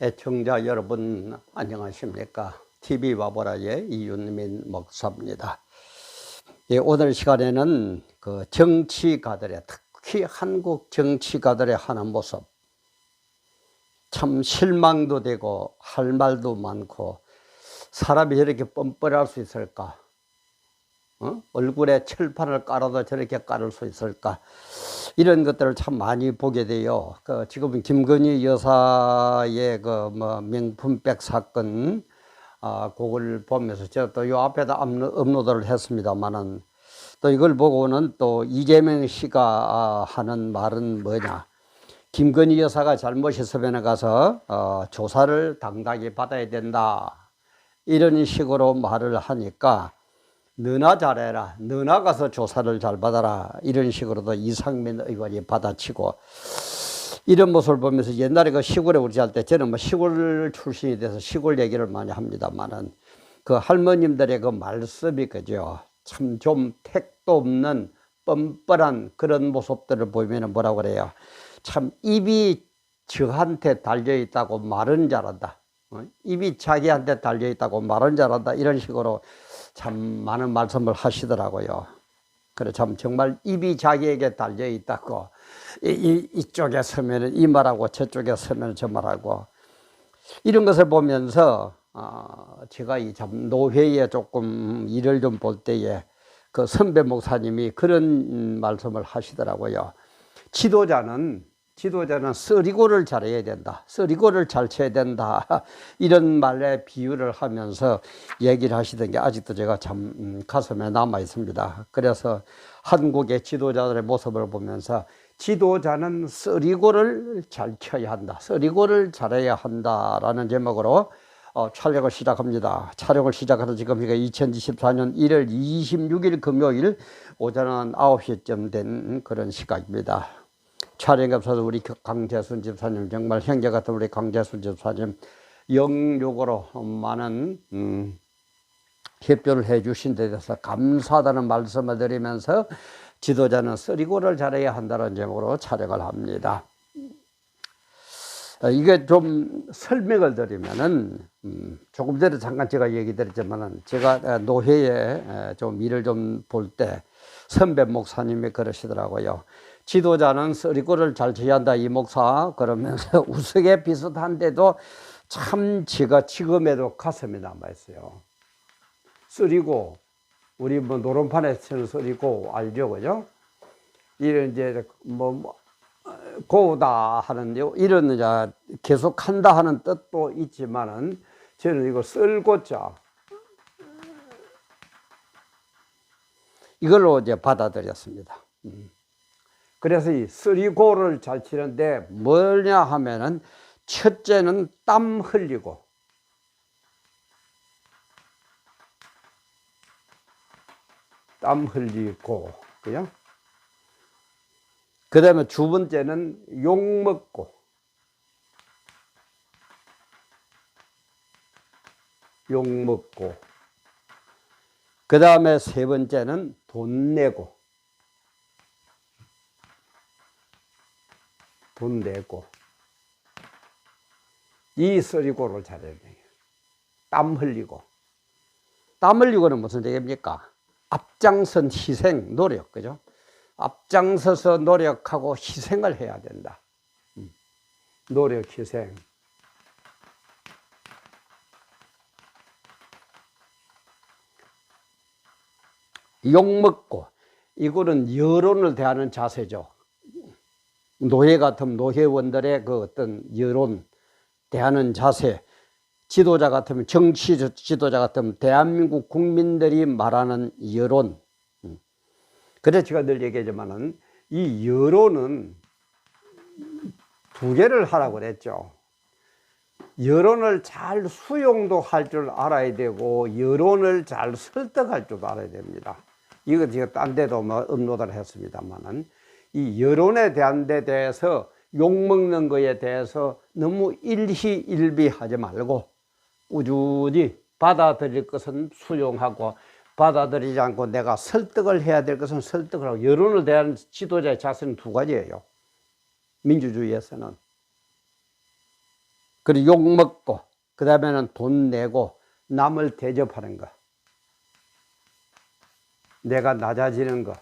애청자 여러분 안녕하십니까? TV 바보라의 이윤민 목사입니다. 예, 오늘 시간에는 그 정치가들의 특히 한국 정치가들의 하는 모습 참 실망도 되고 할 말도 많고 사람이 저렇게 뻔뻔할 수 있을까? 어? 얼굴에 철판을 깔아도 저렇게 깔을 수 있을까? 이런 것들을 참 많이 보게 돼요. 그 지금 김건희 여사의 그 뭐 명품백 사건 아 그걸 보면서 제가 또 요 앞에다 업로, 업로드를 했습니다만은 또 이걸 보고는 또 이재명 씨가 아, 하는 말은 뭐냐? 김건희 여사가 잘못했으면 가서 어, 조사를 당당히 받아야 된다. 이런 식으로 말을 하니까 너나 잘해라. 너나 가서 조사를 잘 받아라. 이런 식으로도 이상민 의원이 받아치고 이런 모습을 보면서 옛날에 그 시골에 우리 살 때 저는 뭐 시골 출신이 돼서 시골 얘기를 많이 합니다만은 그 할머님들의 그 말씀이 그죠. 참 좀 택도 없는 뻔뻔한 그런 모습들을 보이면 뭐라고 그래요. 참 입이 저한테 달려 있다고 말은 잘한다. 어? 입이 자기한테 달려 있다고 말은 잘한다. 이런 식으로 참 많은 말씀을 하시더라고요. 그래 참 정말 입이 자기에게 달려 있다고 이, 이, 이 쪽에 서면 이 말하고 저쪽에 서면 저 말하고 이런 것을 보면서 어, 제가 이 참 노회에 조금 일을 좀 볼 때에 그 선배 목사님이 그런 말씀을 하시더라고요. 지도자는 지도자는 쓰리고를 잘해야 된다. 쓰리고를 잘 쳐야 된다. 이런 말에 비유를 하면서 얘기를 하시던 게 아직도 제가 참 음, 가슴에 남아 있습니다. 그래서 한국의 지도자들의 모습을 보면서 지도자는 쓰리고를 잘 쳐야 한다. 쓰리고를 잘해야 한다라는 제목으로 어, 촬영을 시작합니다. 촬영을 시작하는 지금 이게 2024년 1월 26일 금요일 오전 9시쯤 된 그런 시각입니다. 앞서서 우리 강재순 집사님 정말 형제 같은 우리 강재순 집사님 영육으로 많은 음, 협조를 해 주신 데 대해서 감사하다는 말씀을 드리면서 지도자는 쓰리고를 잘해야 한다는 제목으로 촬영을 합니다. 어, 이게 좀 설명을 드리면은 음, 조금 전에 잠깐 제가 얘기 드렸지만은 제가 노회에 좀 일을 좀 볼때 선배 목사님이 그러시더라고요. 지도자는 쓰리고를 잘 쳐야 한다 이 목사 그러면서 우스개 비슷한데도 참 제가 지금에도 가슴이 남아 있어요. 쓰리고 우리 뭐 노름판에 쓰는 쓰리고 알죠, 그죠? 이런 이제 뭐, 뭐 고다 하는 이런 이제 계속 한다 하는 뜻도 있지만은 저는 이거 쓸고자 이걸로 이제 받아들였습니다. 음. 그래서 이 쓰리고를 잘 치는데 뭐냐 하면은 첫째는 땀 흘리고 땀 흘리고 그죠? 그 다음에 두 번째는 욕 먹고 욕 먹고 그 다음에 세 번째는 돈 내고 돈 내고 이 쓰리고를 잘해야 돼요. 땀 흘리고 땀 흘리고는 무슨 얘기입니까? 앞장선 희생 노력 그죠? 앞장서서 노력하고 희생을 해야 된다. 음. 노력 희생. 욕먹고 이거는 여론을 대하는 자세죠. 노예 같은 노회원들의 그 어떤 여론 대하는 자세, 지도자 같으면 정치 지도자 같으면 대한민국 국민들이 말하는 여론. 음. 그래서 제가 늘 얘기하지만은 이 여론은 두 개를 하라고 그랬죠. 여론을 잘 수용도 할 줄 알아야 되고 여론을 잘 설득할 줄도 알아야 됩니다. 이거 제가 딴 데도 뭐 업로드를 했습니다만은 이 여론에 대한 데 대해서 욕먹는 거에 대해서 너무 일희일비하지 말고 꾸준히 받아들일 것은 수용하고 받아들이지 않고 내가 설득을 해야 될 것은 설득을 하고 여론을 대한 지도자의 자세는 두 가지예요. 민주주의에서는. 그리고 욕 먹고 그 다음에는 돈 내고 남을 대접하는 거. 내가 낮아지는 거.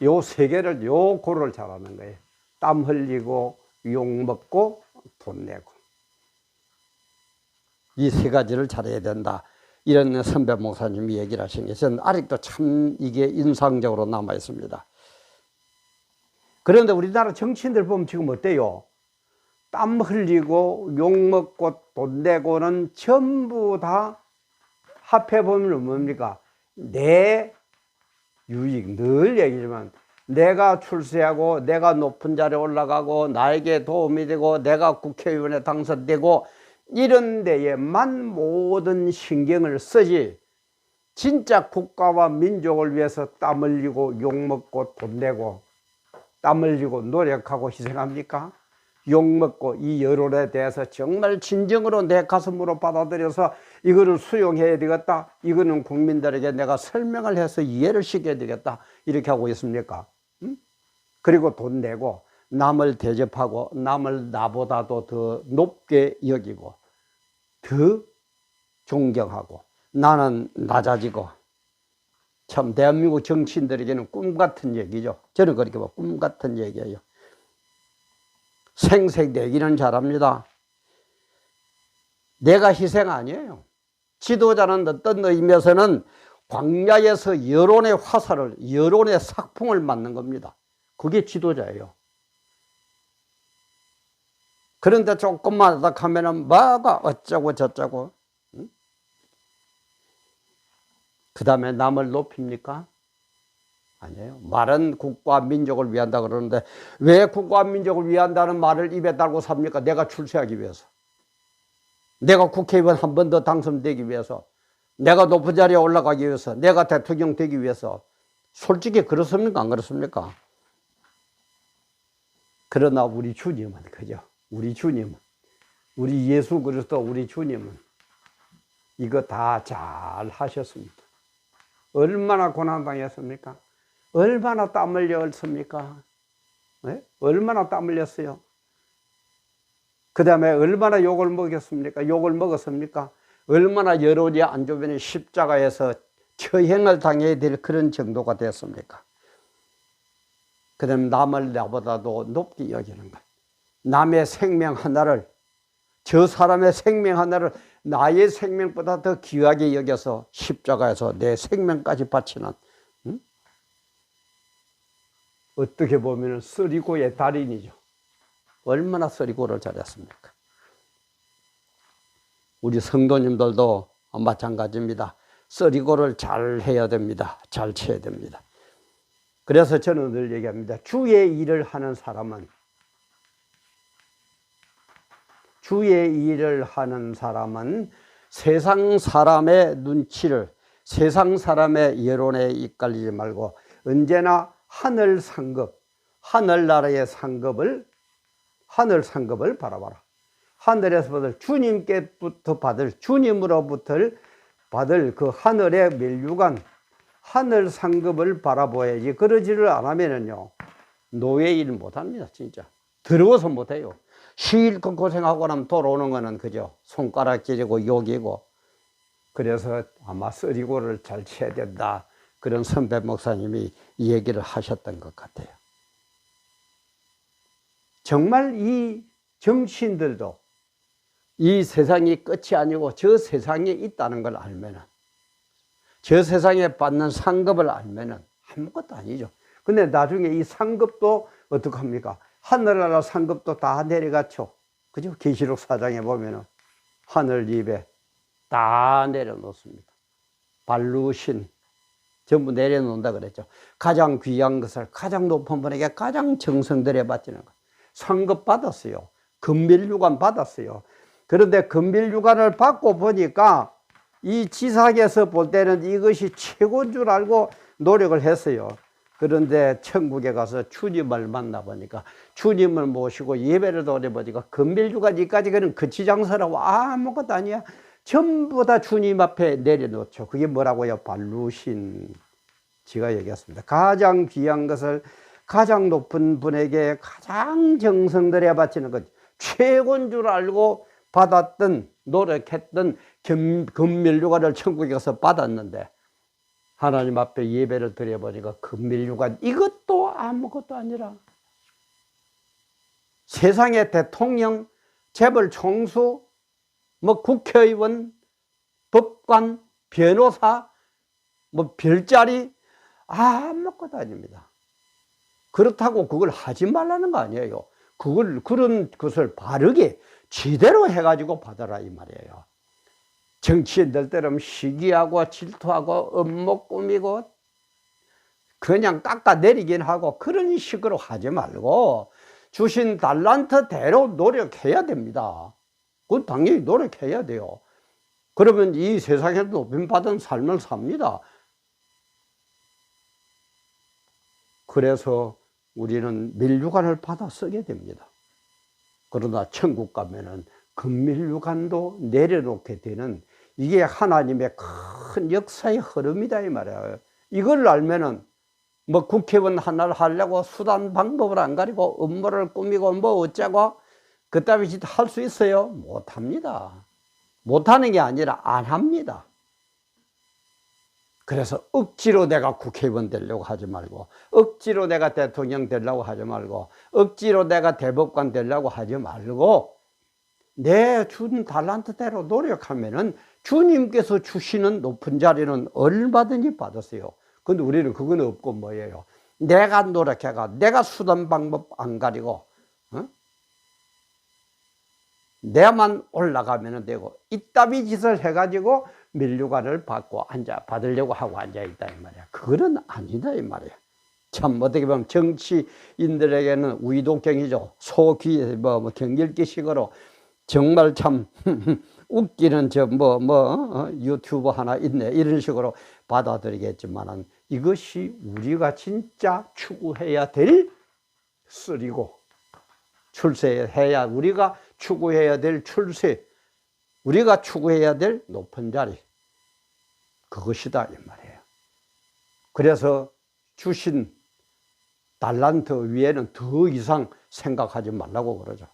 요세 개를 요 고를 잘하는 거예요. 땀 흘리고 욕 먹고 돈 내고 이 세 가지를 잘해야 된다. 이런 선배 목사님이 얘기를 하신 게 저는 아직도 참 이게 인상적으로 남아 있습니다. 그런데 우리나라 정치인들 보면 지금 어때요? 땀 흘리고 욕 먹고 돈 내고는 전부 다 합해 보면 뭡니까? 내 유익 늘 얘기지만 내가 출세하고 내가 높은 자리에 올라가고 나에게 도움이 되고 내가 국회의원에 당선되고 이런 데에만 모든 신경을 쓰지 진짜 국가와 민족을 위해서 땀 흘리고 욕 먹고 돈 내고 땀 흘리고 노력하고 희생합니까? 욕 먹고 이 여론에 대해서 정말 진정으로 내 가슴으로 받아들여서 이거를 수용해야 되겠다. 이거는 국민들에게 내가 설명을 해서 이해를 시켜야 되겠다. 이렇게 하고 있습니까? 응? 그리고 돈 내고 남을 대접하고 남을 나보다도 더 높게 여기고 더 존경하고 나는 낮아지고 참 대한민국 정치인들에게는 꿈 같은 얘기죠. 저는 그렇게 봐. 꿈 같은 얘기예요. 생색 내기는 잘합니다. 내가 희생 아니에요. 지도자는 어떤 의미에서는 광야에서 여론의 화살을, 여론의 삭풍을 맞는 겁니다. 그게 지도자예요. 그런데 조금만 하면은 뭐가 어쩌고 저쩌고. 응? 그 다음에 남을 높입니까? 아니에요. 말은 국가 민족을 위한다 그러는데 왜 국가 민족을 위한다는 말을 입에 달고 삽니까? 내가 출세하기 위해서. 내가 국회의원 한 번 더 당선되기 위해서. 내가 높은 자리에 올라가기 위해서. 내가 대통령 되기 위해서. 솔직히 그렇습니까? 안 그렇습니까? 그러나 우리 주님은 그죠. 우리 주님은 우리 예수 그리스도 우리 주님은 이거 다 잘 하셨습니다. 얼마나 고난 당했습니까? 얼마나 땀 흘렸습니까? 네? 얼마나 땀 흘렸어요? 그 다음에 얼마나 욕을 먹였습니까? 욕을 먹었습니까? 얼마나 여론이 안 좋으면 십자가에서 처형을 당해야 될 그런 정도가 됐습니까? 그 다음에 남을 나보다도 높게 여기는 것. 남의 생명 하나를, 저 사람의 생명 하나를 나의 생명보다 더 귀하게 여겨서 십자가에서 내 생명까지 바치는 어떻게 보면 쓰리고의 달인이죠. 얼마나 쓰리고를 잘했습니까? 우리 성도님들도 마찬가지입니다. 쓰리고를 잘 해야 됩니다. 잘 쳐야 됩니다. 그래서 저는 늘 얘기합니다. 주의 일을 하는 사람은 주의 일을 하는 사람은 세상 사람의 눈치를 세상 사람의 여론에 이끌리지 말고 언제나 하늘 상급, 하늘나라의 상급을 하늘 상급을 바라봐라. 하늘에서 받을 주님께부터 받을 주님으로부터 받을 그 하늘의 멸류관 하늘 상급을 바라보야지. 그러지를 않으면은요 노예 일 못합니다 진짜. 더러워서 못해요. 실컷 고생하고 나면 돌아오는 거는 그죠 손가락질이고 욕이고. 그래서 아마 쓰리고를 잘 쳐야 된다 그런 선배 목사님이 얘기를 하셨던 것 같아요. 정말 이 정치인들도 이 세상이 끝이 아니고 저 세상에 있다는 걸 알면은 저 세상에 받는 상급을 알면은 아무것도 아니죠. 근데 나중에 이 상급도 어떡합니까? 하늘나라 상급도 다 내려갔죠. 그죠? 계시록 사장에 보면은 하늘 입에 다 내려놓습니다. 발루신 전부 내려놓는다 그랬죠. 가장 귀한 것을 가장 높은 분에게 가장 정성들여 바치는 것. 상급 받았어요. 금빌유관 받았어요. 그런데 금빌유관을 받고 보니까 이 지상에서 볼 때는 이것이 최고인 줄 알고 노력을 했어요. 그런데 천국에 가서 주님을 만나보니까 주님을 모시고 예배를 드려보니까 금빌유관 이까지 그는 거치장사라고 아무것도 아니야. 전부 다 주님 앞에 내려놓죠. 그게 뭐라고요? 발루신. 제가 얘기했습니다. 가장 귀한 것을 가장 높은 분에게 가장 정성들여 바치는 것 최고인 줄 알고 받았던 노력했던 금- 금밀유관을 천국에 가서 받았는데 하나님 앞에 예배를 드려보니까 금밀유관 이것도 아무것도 아니라 세상의 대통령, 재벌 총수, 뭐 국회의원, 법관, 변호사, 뭐 별자리 아무것도 아닙니다. 그렇다고 그걸 하지 말라는 거 아니에요. 그걸 그런 것을 바르게 제대로 해가지고 받아라 이 말이에요. 정치인들 때는 시기하고 질투하고 업무 꾸미고 그냥 깎아내리긴 하고 그런 식으로 하지 말고 주신 달란트대로 노력해야 됩니다. 그건 당연히 노력해야 돼요. 그러면 이 세상에서 높임받은 삶을 삽니다. 그래서 우리는 밀류관을 받아 쓰게 됩니다. 그러나 천국 가면은 금밀류관도 내려놓게 되는 이게 하나님의 큰 역사의 흐름이다 이 말이에요. 이걸 알면은 뭐 국회의원 하나를 하려고 수단 방법을 안 가리고 업무를 꾸미고 뭐 어쩌고 그따위 짓 할 수 있어요? 못 합니다. 못 하는 게 아니라 안 합니다. 그래서 억지로 내가 국회의원 되려고 하지 말고, 억지로 내가 대통령 되려고 하지 말고, 억지로 내가 대법관 되려고 하지 말고, 내 준 달란트대로 노력하면 은 주님께서 주시는 높은 자리는 얼마든지 받으세요. 근데 우리는 그건 없고 뭐예요? 내가 노력해가, 내가 수단 방법 안 가리고, 어? 내만 올라가면 되고, 이따위 짓을 해가지고 밀류관을 받고 앉아, 받으려고 하고 앉아 있다, 이 말이야. 그거는 아니다, 이 말이야. 참, 어떻게 보면 정치인들에게는 우이동경이죠. 소기, 뭐, 뭐 경길기식으로 정말 참 웃기는 저뭐뭐 유튜브 하나 있네 이런 식으로 받아들이겠지만은 이것이 우리가 진짜 추구해야 될 쓰리고 출세해야 우리가 추구해야 될 출세 우리가 추구해야 될 높은 자리 그것이다 이 말이에요. 그래서 주신 달란트 위에는 더 이상 생각하지 말라고 그러죠.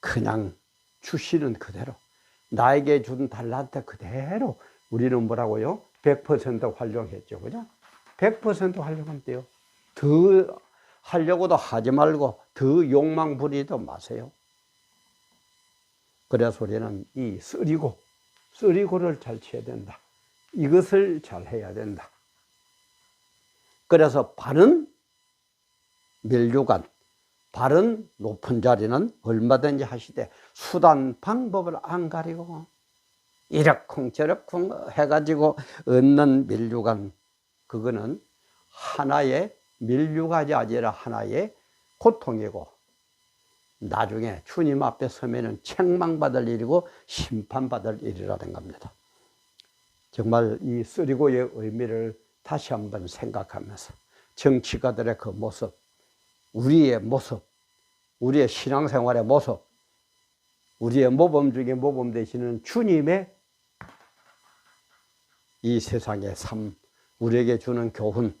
그냥 주시는 그대로 나에게 준 달란트 그대로 우리는 뭐라고요? 100% 활용했죠. 그죠? 100% 활용하면 돼요. 더 하려고도 하지 말고 더 욕망 부리도 마세요. 그래서 우리는 이 쓰리고, 쓰리고를 잘 쳐야 된다. 이것을 잘 해야 된다. 그래서 바른 멸류관, 바른 높은 자리는 얼마든지 하시되 수단 방법을 안 가리고 이러쿵 저러쿵 해가지고 얻는 밀류관 그거는 하나의 밀류가지 아니라 하나의 고통이고 나중에 주님 앞에 서면은 책망받을 일이고 심판받을 일이라는 겁니다. 정말 이 쓰리고의 의미를 다시 한번 생각하면서 정치가들의 그 모습, 우리의 모습, 우리의 신앙생활의 모습, 우리의 모범 중에 모범 되시는 주님의 이 세상의 삶, 우리에게 주는 교훈,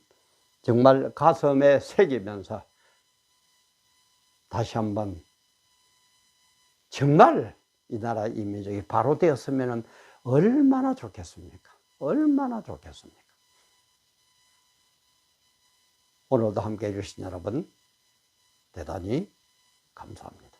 정말 가슴에 새기면서 다시 한번 정말 이 나라 이민족이 바로 되었으면 얼마나 좋겠습니까? 얼마나 좋겠습니까? 오늘도 함께 해주신 여러분, 대단히 감사합니다.